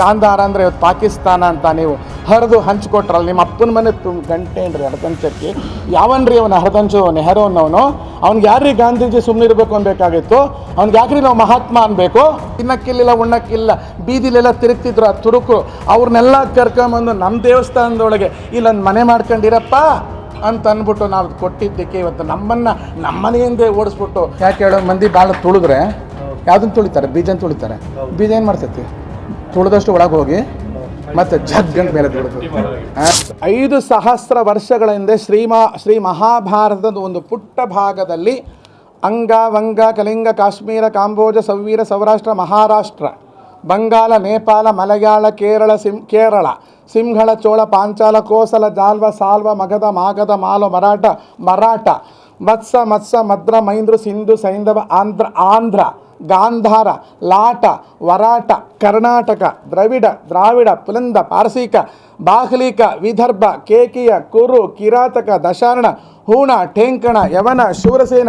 ಗಾಂಧಾರ ಅಂದರೆ ಇವತ್ತು ಪಾಕಿಸ್ತಾನ ಅಂತ ನೀವು ಹರಿದು ಹಂಚ್ಕೊಟ್ರಲ್ಲ ನಿಮ್ಮ ಅಪ್ಪನ ಮನೆ ತು ಗಂಟೇನ್ರಿ ಹರದಂಚಕ್ಕೆ ಯಾವನ್ರಿ ಅವನ ಹರದಂಚು ನೆಹರು ಅನ್ನೋನು? ಅವ್ನಿಗೆ ಯಾರ್ರಿ ಗಾಂಧೀಜಿ ಸುಮ್ಮನೆ ಇರಬೇಕು ಅನ್ಬೇಕಾಗಿತ್ತು? ಅವ್ನಿಗೆ ಯಾಕ್ರಿ ನಾವು ಮಹಾತ್ಮ ಅನ್ಬೇಕು? ತಿನ್ನಕ್ಕಿಲ್ಲ ಉಣ್ಣಕ್ಕಿಲ್ಲ ಬೀದಿಲೆಲ್ಲ ತಿರುಗ್ತಿದ್ರು ಆ ತುರುಕು ಅವ್ರನ್ನೆಲ್ಲ ಕರ್ಕೊಂಬಂದು ನಮ್ಮ ದೇವಸ್ಥಾನದೊಳಗೆ ಇಲ್ಲೊಂದು ಮನೆ ಮಾಡ್ಕೊಂಡಿರಪ್ಪ ಅಂತ ಅಂದ್ಬಿಟ್ಟು ನಾವು ಕೊಟ್ಟಿದ್ದಕ್ಕೆ ಇವತ್ತು ನಮ್ಮನ್ನು ನಮ್ಮ ಮನೆಯಿಂದ ಓಡಿಸ್ಬಿಟ್ಟು ಯಾಕೆ ಹೇಳೋ ಮಂದಿ ಭಾಳ ತುಳಿದ್ರೆ ಯಾವ್ದನ್ನ ತುಳಿತಾರೆ? ಬೀಜನ ತುಳಿತಾರೆ. ಬೀಜ ಏನು ಮಾಡ್ತೈತಿ? ತುಳಿದಷ್ಟು ಒಳಗೆ ಹೋಗಿ, ಮತ್ತೆ ಜಗ್ ಅಂತ ಮೇಲೆ ತುಳಿದು. ಐದು ಸಹಸ್ರ ವರ್ಷಗಳ ಹಿಂದೆ ಶ್ರೀಮಾ, ಶ್ರೀ ಮಹಾಭಾರತದ ಒಂದು ಪುಟ್ಟ ಭಾಗದಲ್ಲಿ ಅಂಗ, ವಂಗ, ಕಲಿಂಗ, ಕಾಶ್ಮೀರ, ಕಾಂಬೋಜ ಸವೀರ ಸೌರಾಷ್ಟ್ರ, ಮಹಾರಾಷ್ಟ್ರ ಬಂಗಾಲ ನೇಪಾಳ, ಮಲಯಾಳ, ಕೇರಳ, ಸಿಂ, ಕೇರಳ, ಸಿಂಹಳ, ಚೋಳ, ಪಾಂಚಾಲ, ಕೋಸಲ, ಜಾಲ್ವ, ಸಾಲ್ವ, ಮಗಧ, ಮಾಗಧ, ಮಾಲ, ಮರಾಠ ಮರಾಠ, ಮತ್ಸ ಮತ್ಸ, ಮದ್ರ, ಮೈಂದ್ರ, ಸಿಂಧು, ಸೈಂಧವ, ಆಂಧ್ರ ಆಂಧ್ರ. ಗಾಂಧಾರ, ಲಾಟ, ವರಾಟ, ಕರ್ನಾಟಕ, ದ್ರವಿಡ, ದ್ರಾವಿಡ, ಪುಲಂದ, ಪಾರಸೀಕ, ಬಾಹ್ಲಿಕ, ವಿದರ್ಭ, ಕೇಕಿಯ, ಕುರು, ಕಿರಾತಕ, ದಶಾರಣ, ಹೂಣ, ಠೇಂಕಣ, ಯವನ, ಶೂರಸೇನ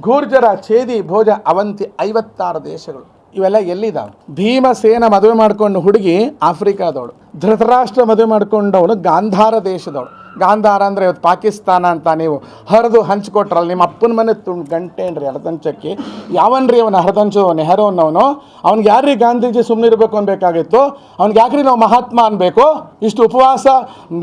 ಗೂರ್ಜರ ಛೇದಿ, ಭೋಜ, ಅವಂತಿ ಐವತ್ತಾರು ದೇಶಗಳು. ಇವೆಲ್ಲ ಎಲ್ಲಿದ್ದಾವೆ ಭೀಮಸೇನ ಮದುವೆ ಮಾಡ್ಕೊಂಡು ಹುಡುಗಿ ಆಫ್ರಿಕಾದವಳು. ಧೃತರಾಷ್ಟ್ರ ಮದುವೆ ಮಾಡಿಕೊಂಡವಳು ಗಾಂಧಾರ ದೇಶದವಳು. ಗಾಂಧಾರ ಅಂದರೆ ಇವತ್ತು ಪಾಕಿಸ್ತಾನ ಅಂತ ನೀವು ಹರಿದು ಹಂಚ್ಕೊಟ್ರಲ್ಲ, ನಿಮ್ಮ ಅಪ್ಪನ ಮನೆ ತು ಗಂಟೇನ್ರಿ ಹರದಂಚಕ್ಕೆ? ಯಾವನ್ರಿ ಅವನ ಹರದಂಚು, ನೆಹರು ಅನ್ನೋನು? ಅವ್ನಿಗೆ ಯಾರ್ರಿ ಗಾಂಧೀಜಿ ಸುಮ್ಮನೆ ಇರಬೇಕು ಅನ್ಬೇಕಾಗಿತ್ತು? ಅವ್ನಿಗೆ ಯಾಕ್ರಿ ನಾವು ಮಹಾತ್ಮ ಅನ್ಬೇಕು? ಇಷ್ಟು ಉಪವಾಸ,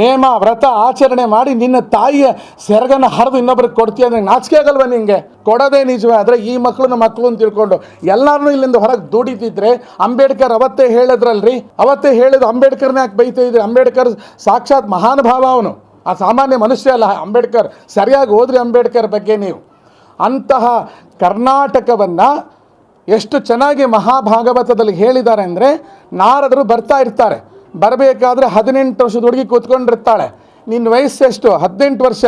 ನೇಮ, ವ್ರತ ಆಚರಣೆ ಮಾಡಿ ನಿನ್ನ ತಾಯಿಯ ಸೆರಗನ ಹರಿದು ಇನ್ನೊಬ್ರಿಗೆ ಕೊಡ್ತೀಯ ಅಂದ್ರೆ ನಾಚಿಕೆ ಆಗಲ್ವ ನಿಂಗೆ? ಕೊಡೋದೇ ನಿಜವೇ, ಆದರೆ ಈ ಮಕ್ಕಳನ್ನ ಮಕ್ಕಳು ಅಂತ ತಿಳ್ಕೊಂಡು ಎಲ್ಲರನ್ನೂ ಇಲ್ಲಿಂದ ಹೊರಗೆ ದುಡಿತಿದ್ರೆ ಅಂಬೇಡ್ಕರ್ ಅವತ್ತೇ ಹೇಳಿದ್ರಲ್ರಿ? ಅವತ್ತೇ ಹೇಳಿದ್ರು ಅಂಬೇಡ್ಕರ್ನ ಯಾಕೆ ಬೈತಾ ಇದ್ರಿ ಅಂಬೇಡ್ಕರ್ ಸಾಕ್ಷಾತ್ ಮಹಾನುಭಾವ ಅವನು. ಆ ಸಾಮಾನ್ಯ ಮನುಷ್ಯ ಅಲ್ಲ, ಅಂಬೇಡ್ಕರ್. ಸರಿಯಾಗಿ ಹೋದ್ರಿ ಅಂಬೇಡ್ಕರ್ ಬಗ್ಗೆ ನೀವು. ಅಂತಹ ಕರ್ನಾಟಕವನ್ನು ಎಷ್ಟು ಚೆನ್ನಾಗಿ ಮಹಾಭಾಗವತದಲ್ಲಿ ಹೇಳಿದ್ದಾರೆ ಅಂದರೆ ನಾರದರು ಬರ್ತಾ ಇರ್ತಾರೆ. ಬರಬೇಕಾದ್ರೆ ಹದಿನೆಂಟು ವರ್ಷದ ಹುಡುಗಿ ಕೂತ್ಕೊಂಡಿರ್ತಾಳೆ. ನಿನ್ನ ವಯಸ್ಸು ಎಷ್ಟು? ಹದಿನೆಂಟು ವರ್ಷ.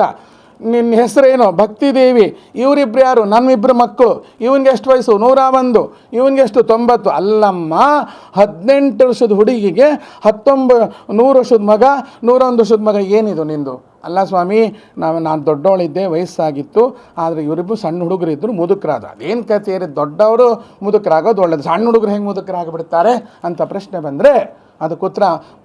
ನಿನ್ನ ಹೆಸರೇನು? ಭಕ್ತಿದೇವಿ. ಇವರಿಬ್ರು ಯಾರು? ನಮ್ಮಿಬ್ಬರು ಮಕ್ಕಳು. ಇವನಿಗೆ ಎಷ್ಟು ವಯಸ್ಸು? ನೂರ ಒಂದು. ಇವನಿಗೆ ಎಷ್ಟು? ತೊಂಬತ್ತು. ಅಲ್ಲಮ್ಮ, ಹದಿನೆಂಟು ವರ್ಷದ ಹುಡುಗಿಗೆ ಹತ್ತೊಂಬ, ನೂರು ವರ್ಷದ ಮಗ, ನೂರೊಂದು ವರ್ಷದ ಮಗ ಏನಿದು ನಿಂದು? ಅಲ್ಲ ಸ್ವಾಮಿ, ನಾವು ನಾನು ದೊಡ್ಡವಳಿದ್ದೆ, ವಯಸ್ಸಾಗಿತ್ತು. ಆದರೆ ಇವರಿಬ್ಬರು ಸಣ್ಣ ಹುಡುಗರು ಇದ್ದರು ಮುದುಕರಾದ. ಅದೇನು ಕತೆ ಇರೋ ದೊಡ್ಡವರು ಮುದುಕರಾಗೋದು ಒಳ್ಳೆಯದು ಸಣ್ಣ ಹುಡುಗರು ಹೆಂಗೆ ಮುದುಕರಾಗಿಬಿಡ್ತಾರೆ ಅಂತ ಪ್ರಶ್ನೆ ಬಂದರೆ ಅದಕ್ಕೆ ಉತ್ತರ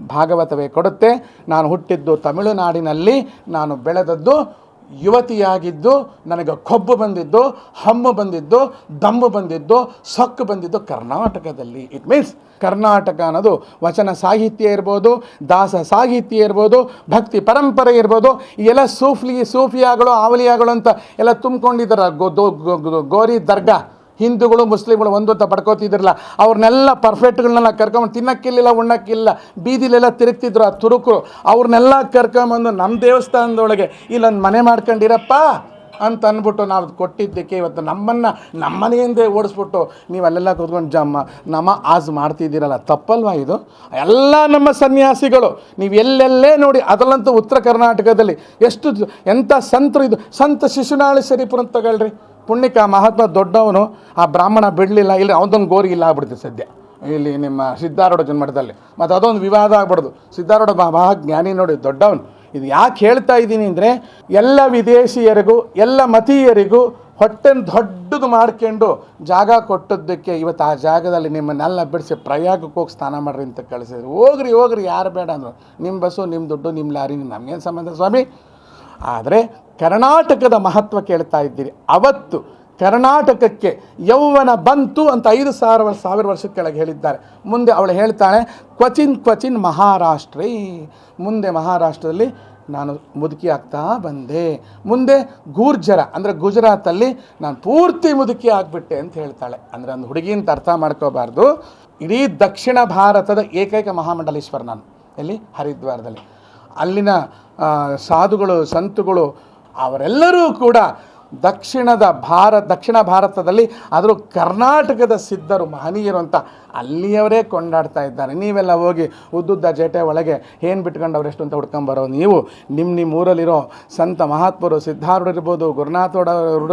ಭಾಗವತವೇ ಕೊಡುತ್ತೆ. ನಾನು ಹುಟ್ಟಿದ್ದು ತಮಿಳುನಾಡಿನಲ್ಲಿ. ನಾನು ಬೆಳೆದದ್ದು ಯುವತಿಯಾಗಿದ್ದು, ನನಗೆ ಕೊಬ್ಬು ಬಂದಿದ್ದು, ಹಮ್ಮು ಬಂದಿದ್ದು, ದಮ್ಮು ಬಂದಿದ್ದು, ಸೊಕ್ಕು ಬಂದಿದ್ದು ಕರ್ನಾಟಕದಲ್ಲಿ. ಇಟ್ ಮೀನ್ಸ್ ಕರ್ನಾಟಕ ಅನ್ನೋದು ವಚನ ಸಾಹಿತ್ಯ ಇರ್ಬೋದು, ದಾಸ ಸಾಹಿತ್ಯ ಇರ್ಬೋದು, ಭಕ್ತಿ ಪರಂಪರೆ ಇರ್ಬೋದು ಎಲ್ಲ ಸೂಫ್ಲಿ ಸೂಫಿಯಾಗಳು, ಆವಲಿಯಾಗಳು ಅಂತ ಎಲ್ಲ ತುಂಬಿಕೊಂಡಿದ್ದಾರೆ. ಗೋ- ಗೋರಿ ದರ್ಗಾ. ಹಿಂದೂಗಳು ಮುಸ್ಲಿಮ್ಗಳು ಒಂದು ಅಂತ ಪಡ್ಕೋತಿದ್ರಲ್ಲ, ಅವ್ರನ್ನೆಲ್ಲ ಪರ್ಫೆಕ್ಟ್ಗಳನ್ನೆಲ್ಲ ಕರ್ಕೊಂಡು ತಿನ್ನಕ್ಕಿಲ್ಲ ಉಣ್ಣಕ್ಕಿಲ್ಲ, ಬೀದಿಲೆಲ್ಲ ತಿರುಗ್ತಿದ್ರು ಆ ತುರುಕು. ಅವ್ರನ್ನೆಲ್ಲ ಕರ್ಕೊಂಬಂದು ನಮ್ಮ ದೇವಸ್ಥಾನದೊಳಗೆ ಇಲ್ಲೊಂದು ಮನೆ ಮಾಡ್ಕೊಂಡಿರಪ್ಪ ಅಂತ ಅಂದ್ಬಿಟ್ಟು ನಾವು ಕೊಟ್ಟಿದ್ದಕ್ಕೆ ಇವತ್ತು ನಮ್ಮನ್ನು ನಮ್ಮನೆಯಿಂದೇ ಓಡಿಸ್ಬಿಟ್ಟು ನೀವು ಅಲ್ಲೆಲ್ಲ ಕೂತ್ಕೊಂಡು, ಜಮ್ಮ, ನಮ ಆಜ್ ಮಾಡ್ತಿದ್ದೀರಲ್ಲ, ತಪ್ಪಲ್ವಾ ಇದು? ಎಲ್ಲ ನಮ್ಮ ಸನ್ಯಾಸಿಗಳು, ನೀವು ಎಲ್ಲೆಲ್ಲೇ ನೋಡಿ, ಅದರಲ್ಲಂತೂ ಉತ್ತರ ಕರ್ನಾಟಕದಲ್ಲಿ ಎಷ್ಟು ಎಂಥ ಸಂತರು ಇದು? ಸಂತ ಶಿಶುನಾಳ ಶರೀಫ್ರ ಅಂತ ಪುಣ್ಯಕ ಮಹಾತ್ಮ ದೊಡ್ಡವನು ಆ ಬ್ರಾಹ್ಮಣ ಬಿಡಲಿಲ್ಲ, ಇಲ್ಲಿ ಅವನೊಂದು ಗೋರಿ ಇಲ್ಲ ಆಗ್ಬಿಡ್ತು ಸದ್ಯ. ಇಲ್ಲಿ ನಿಮ್ಮ ಸಿದ್ಧಾರೂಢ ಜನ್ಮಠದಲ್ಲಿ. ಮತ್ತು ಅದೊಂದು ವಿವಾದ ಆಗ್ಬಾರ್ದು ಸಿದ್ಧಾರೂಢ ಮಹಾ ಜ್ಞಾನಿ ನೋಡಿ ದೊಡ್ಡವನು. ಇದು ಯಾಕೆ ಹೇಳ್ತಾ ಇದ್ದೀನಿ ಅಂದರೆ, ಎಲ್ಲ ವಿದೇಶಿಯರಿಗೂ, ಎಲ್ಲ ಮತೀಯರಿಗೂ ಹೊಟ್ಟೆನ ದೊಡ್ಡದು ಮಾಡ್ಕೊಂಡು ಜಾಗ ಕೊಟ್ಟದ್ದಕ್ಕೆ ಇವತ್ತು ಆ ಜಾಗದಲ್ಲಿ ನಿಮ್ಮನ್ನೆಲ್ಲ ಬಿಡಿಸಿ ಪ್ರಯಾಗಕ್ಕೆ ಹೋಗಿ ಸ್ನಾನ ಮಾಡ್ರಿ ಅಂತ ಕಳಿಸಿದ್ರು. ಹೋಗ್ರಿ ಹೋಗ್ರಿ, ಯಾರು ಬೇಡ ಅಂದರು. ನಿಮ್ಮ ಬಸ್ಸು ನಿಮ್ಮ ದುಡ್ಡು ನಿಮ್ಮ ಲಾರಿ, ನಮಗೇನು ಸಂಬಂಧ? ಸ್ವಾಮಿ ಆದರೆ ಕರ್ನಾಟಕದ ಮಹತ್ವ ಕೇಳ್ತಾ ಇದ್ದೀರಿ. ಅವತ್ತು ಕರ್ನಾಟಕಕ್ಕೆ ಯೌವನ ಬಂತು ಅಂತ ಐದು ಸಾವಿರ ಸಾವಿರ ವರ್ಷ ಕೆಳಗೆ ಹೇಳಿದ್ದಾರೆ. ಮುಂದೆ ಅವಳು ಹೇಳ್ತಾಳೆ, ಕ್ವಚಿನ್ ಕ್ವಚಿನ್ ಮಹಾರಾಷ್ಟ್ರೀ, ಮುಂದೆ ಮಹಾರಾಷ್ಟ್ರದಲ್ಲಿ ನಾನು ಮುದುಕಿ ಆಗ್ತಾ ಬಂದೆ. ಮುಂದೆ ಗೂರ್ಜರ, ಅಂದರೆ ಗುಜರಾತಲ್ಲಿ ನಾನು ಪೂರ್ತಿ ಮುದುಕಿ ಆಗಿಬಿಟ್ಟೆ ಅಂತ ಹೇಳ್ತಾಳೆ. ಅಂದರೆ ಒಂದು ಹುಡುಗಿ ಅಂತ ಅರ್ಥ ಮಾಡ್ಕೋಬಾರ್ದು. ಇಡೀ ದಕ್ಷಿಣ ಭಾರತದ ಏಕೈಕ ಮಹಾಮಂಡಲೇಶ್ವರ ನಾನು, ಎಲ್ಲಿ? ಹರಿದ್ವಾರದಲ್ಲಿ. ಅಲ್ಲಿನ ಸಾಧುಗಳು, ಸಂತುಗಳು, ಅವರೆಲ್ಲರೂ ಕೂಡ ದಕ್ಷಿಣದ ಭಾರತ ದಕ್ಷಿಣ ಭಾರತದಲ್ಲಿ, ಆದರೂ ಕರ್ನಾಟಕದ ಸಿದ್ಧರು, ಮಹನೀಯರು ಅಂತ ಅಲ್ಲಿಯವರೇ ಕೊಂಡಾಡ್ತಾ ಇದ್ದಾರೆ. ನೀವೆಲ್ಲ ಹೋಗಿ ಉದ್ದುದ್ದ ಜೇಟೆ ಒಳಗೆ ಏನು ಬಿಟ್ಕೊಂಡು ಎಷ್ಟು ಅಂತ ಹುಡ್ಕೊಂಬರೋ ನೀವು? ನಿಮ್ಮ ನಿಮ್ಮ ಊರಲ್ಲಿರೋ ಸಂತ ಮಹಾತ್ಮರು ಸಿದ್ಧಾರೂಢ ಇರ್ಬೋದು, ಗುರುನಾಥೋಡ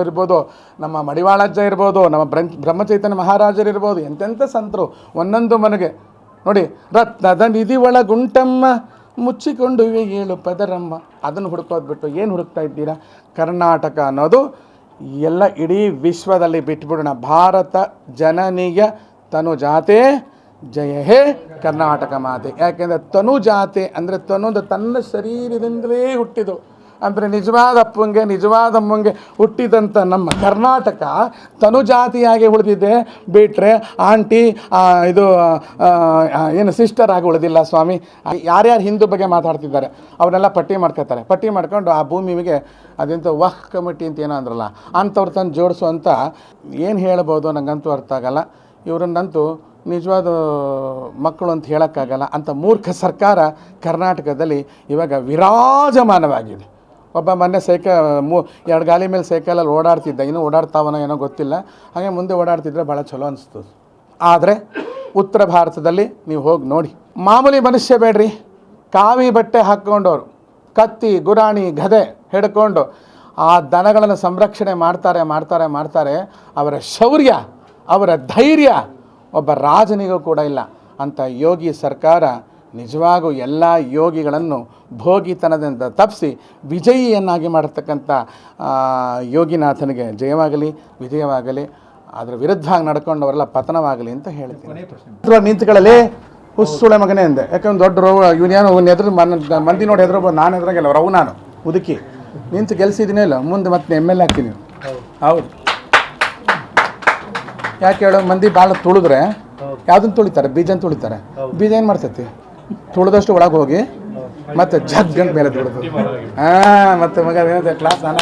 ಇರ್ಬೋದು, ನಮ್ಮ ಮಡಿವಾಳಜ್ಜ ಇರ್ಬೋದು, ನಮ್ಮ ಬ್ರಂ ಬ್ರಹ್ಮಚೈತನ್ಯ ಮಹಾರಾಜರು ಇರ್ಬೋದು ಎಂತೆಂಥ ಸಂತರು ಒಂದೊಂದು ಮನೆಗೆ. ನೋಡಿ, ರತ್ನದ ನಿಧಿ ಒಳಗುಂಟಮ್ಮ ಮುಚ್ಚಿಕೊಂಡು ಏಳು ಪದರಮ್ಮ, ಅದನ್ನು ಹುಡುಕೋದು ಬಿಟ್ಟು ಏನು ಹುಡುಕ್ತಾ ಇದ್ದೀರಾ? ಕರ್ನಾಟಕ ಅನ್ನೋದು ಎಲ್ಲ ಇಡೀ ವಿಶ್ವದಲ್ಲಿ ಬಿಟ್ಬಿಡೋಣ. ಭಾರತ ಜನನಿಯ ತನು ಜಾತೆ, ಜಯ ಹೇ ಕರ್ನಾಟಕ ಮಾತೆ. ಯಾಕೆಂದರೆ ತನು ಜಾತೆ ಅಂದರೆ ತನುದು ತನ್ನ ಶರೀರದಿಂದಲೇ ಹುಟ್ಟಿದು ಅಂದರೆ ನಿಜವಾದ ಅಪ್ಪಂಗೆ, ನಿಜವಾದ ಅಮ್ಮಂಗೆ ಹುಟ್ಟಿದಂಥ ನಮ್ಮ ಕರ್ನಾಟಕ ತನುಜಾತಿಯಾಗಿ ಉಳಿದಿದೆ. ಬಿಟ್ಟರೆ ಆಂಟಿ ಇದು ಏನು ಸಿಸ್ಟರ್ ಆಗಿ ಉಳಿದಿಲ್ಲ ಸ್ವಾಮಿ. ಯಾರ್ಯಾರು ಹಿಂದೂ ಬಗ್ಗೆ ಮಾತಾಡ್ತಿದ್ದಾರೆ, ಅವನ್ನೆಲ್ಲ ಪಟ್ಟಿ ಮಾಡ್ಕೊತಾರೆ ಪಟ್ಟಿ ಮಾಡ್ಕೊಂಡು ಆ ಭೂಮಿಗೆ ಅದೆಂತ ವಹ್ ಕಮಿಟಿ ಅಂತ ಏನೋ ಅಂದ್ರಲ್ಲ, ಅಂಥವ್ರು ತಂದು ಅಂತ ಏನು ಹೇಳ್ಬೋದು ನನಗಂತೂ ಅರ್ಥ ಆಗಲ್ಲ. ಇವ್ರನ್ನಂತೂ ನಿಜವಾದ ಮಕ್ಕಳು ಅಂತ ಹೇಳೋಕ್ಕಾಗಲ್ಲ. ಅಂಥ ಮೂರ್ಖ ಸರ್ಕಾರ ಕರ್ನಾಟಕದಲ್ಲಿ ಇವಾಗ ವಿರಾಜಮಾನವಾಗಿದೆ. ಒಬ್ಬ ಮೊನ್ನೆ ಸೈಕಲ್ ಮೂ, ಎರಡು ಗಾಲಿ ಮೇಲೆ ಸೈಕಲಲ್ಲಿ ಓಡಾಡ್ತಿದ್ದ. ಇನ್ನೂ ಓಡಾಡ್ತಾವನ ಏನೋ ಗೊತ್ತಿಲ್ಲ. ಹಾಗೆ ಮುಂದೆ ಓಡಾಡ್ತಿದ್ರೆ ಭಾಳ ಚಲೋ ಅನಿಸ್ತು. ಆದರೆ ಉತ್ತರ ಭಾರತದಲ್ಲಿ ನೀವು ಹೋಗಿ ನೋಡಿ. ಮಾಮೂಲಿ ಮನುಷ್ಯ ಬೇಡ್ರಿ. ಕಾವಿ ಬಟ್ಟೆ ಹಾಕ್ಕೊಂಡವರು. ಕತ್ತಿ, ಗುರಾಣಿ, ಗದೆ ಹಿಡ್ಕೊಂಡು ಆ ದನಗಳನ್ನು ಸಂರಕ್ಷಣೆ ಮಾಡ್ತಾರೆ ಮಾಡ್ತಾರೆ ಮಾಡ್ತಾರೆ. ಅವರ ಶೌರ್ಯ, ಅವರ ಧೈರ್ಯ ಒಬ್ಬ ರಾಜನಿಗೂ ಕೂಡ ಇಲ್ಲ. ಅಂತ ಯೋಗಿ ಸರ್ಕಾರ ನಿಜವಾಗೂ ಎಲ್ಲ ಯೋಗಿಗಳನ್ನು ಭೋಗಿತನದಿಂದ ತಪ್ಪಿಸಿ ವಿಜಯಿಯನ್ನಾಗಿ ಮಾಡತಕ್ಕಂಥ ಯೋಗಿನಾಥನಿಗೆ ಜಯವಾಗಲಿ ವಿಜಯವಾಗಲಿ ಅದರ ವಿರುದ್ಧವಾಗಿ ನಡ್ಕೊಂಡವರೆಲ್ಲ ಪತನವಾಗಲಿ ಅಂತ ಹೇಳ್ತೀನಿ. ನಿಂತುಗಳಲ್ಲಿ ಹುಸ್ಸುಳೆ ಮಗನೇ ಅಂದೆ. ಯಾಕಂದ್ರೆ ದೊಡ್ಡ ರೋಗ ಇವನೇನು ಅವ್ನ ಎದುರು ಮನ ಮಂದಿ ನೋಡಿ ಎದುರು ನಾನು ಎದುರಾಗಿಲ್ಲ ರವು ನಾನು ಉದುಕಿ ನಿಂತು ಗೆಲ್ಸಿದ್ದೀನಿ ಇಲ್ಲ ಮುಂದೆ ಮತ್ತೆ ಎಂ ಎಲ್ ಹಾಕ್ತೀನಿ ಹೌದು. ಯಾಕೆ ಹೇಳೋ? ಮಂದಿ ಭಾಳ ತುಳಿದ್ರೆ ಯಾವ್ದನ್ನ ತುಳಿತಾರೆ? ಬೀಜನ ತುಳಿತಾರೆ. ಬೀಜ ಏನು ಮಾಡ್ತೈತಿ? ತುಳಿದಷ್ಟು ಒಳಗೆ ಹೋಗಿ ಮತ್ತೆ ಜಗ್ ಅಂತ ಮೇಲೆ ತುಳಿದು. ಹಾಂ ಮತ್ತೆ ಮಗ ಕ್ಲಾಸ್ ನಾನು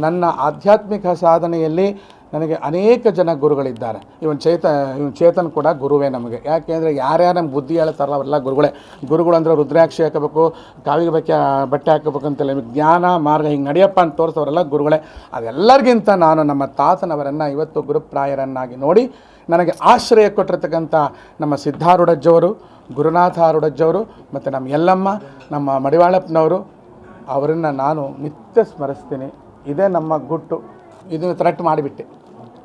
ನನ್ನ ಆಧ್ಯಾತ್ಮಿಕ ಸಾಧನೆಯಲ್ಲಿ ನನಗೆ ಅನೇಕ ಜನ ಗುರುಗಳಿದ್ದಾರೆ. ಇವನ್ ಚೇತ, ಇವನ್ ಚೇತನ್ ಕೂಡ ಗುರುವೇ ನಮಗೆ. ಯಾಕೆಂದರೆ ಯಾರ್ಯಾರು ನಮ್ಗೆ ಬುದ್ಧಿ ಹೇಳ್ತಾರಲ್ಲ ಅವರೆಲ್ಲ ಗುರುಗಳೇ. ಗುರುಗಳು ಅಂದರೆ ರುದ್ರಾಕ್ಷಿ ಹಾಕಬೇಕು, ಕಾವಿಗೆ ಬಗ್ಗೆ ಬಟ್ಟೆ ಹಾಕಬೇಕು ಅಂತೆಲ್ಲ ನಿಮಗೆ ಜ್ಞಾನ, ಮಾರ್ಗ ಹಿಂಗೆ ನಡೆಯಪ್ಪ ಅಂತ ತೋರಿಸೋರೆಲ್ಲ ಗುರುಗಳೇ. ಅದೆಲ್ಲರಿಗಿಂತ ನಾನು ನಮ್ಮ ತಾತನವರನ್ನು ಇವತ್ತು ಗುರುಪ್ರಾಯರನ್ನಾಗಿ ನೋಡಿ ನನಗೆ ಆಶ್ರಯ ಕೊಟ್ಟಿರ್ತಕ್ಕಂಥ ನಮ್ಮ ಸಿದ್ಧಾರೂಢಜ್ಜವರು ಗುರುನಾಥಾರೂಢಜ್ಜವರು ಮತ್ತು ನಮ್ಮ ಯಲ್ಲಮ್ಮ, ನಮ್ಮ ಮಡಿವಾಳಪ್ಪನವರು, ಅವರನ್ನು ನಾನು ನಿತ್ಯ ಸ್ಮರಿಸ್ತೀನಿ. ಇದೇ ನಮ್ಮ ಗುಟ್ಟು. ಇದನ್ನು ಥ್ರೆಟ್ ಮಾಡಿಬಿಟ್ಟೆ.